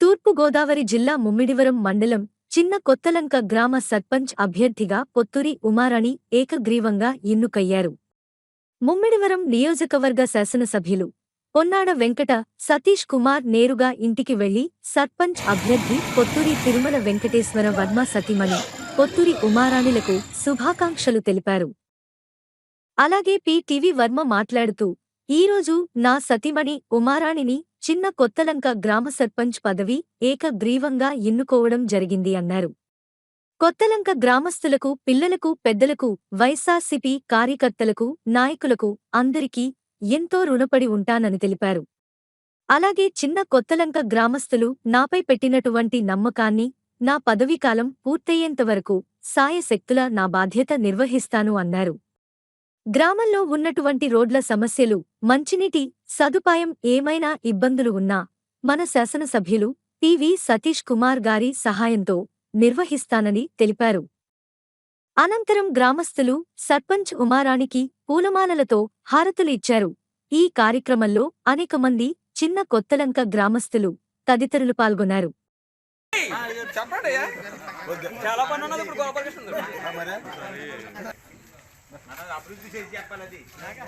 తూర్పుగోదావరి జిల్లా ముమ్మిడివరం మండలం చిన్న కొత్తలంక గ్రామ సర్పంచ్ అభ్యర్థిగా పొత్తురి ఉమారాణి ఏకగ్రీవంగా ఎన్నుకయ్యారు. ముమ్మిడివరం నియోజకవర్గ శాసనసభ్యులు పొన్నాడ వెంకట సతీష్ కుమార్ నేరుగా ఇంటికి వెళ్ళి సర్పంచ్ అభ్యర్థి పొత్తురి తిరుమల వెంకటేశ్వర వర్మ సతీమణి పొత్తురి ఉమారాణిలకు శుభాకాంక్షలు తెలిపారు. అలాగే పి.టివి వర్మ మాట్లాడుతూ ఈరోజు నా సతీమణి ఉమారాణిని చిన్న కొత్తలంక గ్రామ సర్పంచ్ పదవి ఏకగ్రీవంగా ఎన్నుకోవడం జరిగింది అన్నారు. కొత్తలంక గ్రామస్తులకు పిల్లలకు పెద్దలకు వైఎస్సార్సీపీ కార్యకర్తలకు నాయకులకు అందరికీ ఎంతో రుణపడి ఉంటానని తెలిపారు. అలాగే చిన్న కొత్తలంక గ్రామస్తులు నాపై పెట్టినటువంటి నమ్మకాన్ని నా పదవీకాలం పూర్తయ్యేంతవరకు సాయశక్తుల నా బాధ్యత నిర్వహిస్తాను అన్నారు. గ్రామంలో ఉన్నటువంటి రోడ్ల సమస్యలు మంచినీటి సదుపాయం ఏమైనా ఇబ్బందులు ఉన్నా మన శాసనసభ్యులు పివి సతీష్ కుమార్ గారి సహాయంతో నిర్వహిస్తానని తెలిపారు. అనంతరం గ్రామస్థులు సర్పంచ్ ఉమారాణికి పూలమాలలతో హారతులు ఇచ్చారు. ఈ కార్యక్రమంలో అనేక మంది చిన్న కొత్తలంక గ్రామస్థులు తదితరులు పాల్గొన్నారు. చెప్పండి అయ్యా.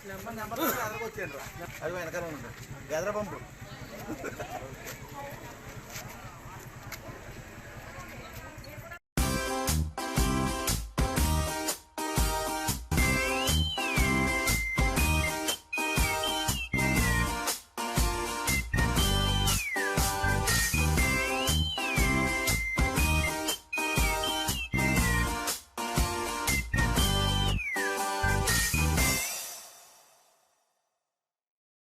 చాలా పని ఉన్నది ఇప్పుడు గోపాలకృష్ణ అది వెనకాల ఉండండి. గదర పంపు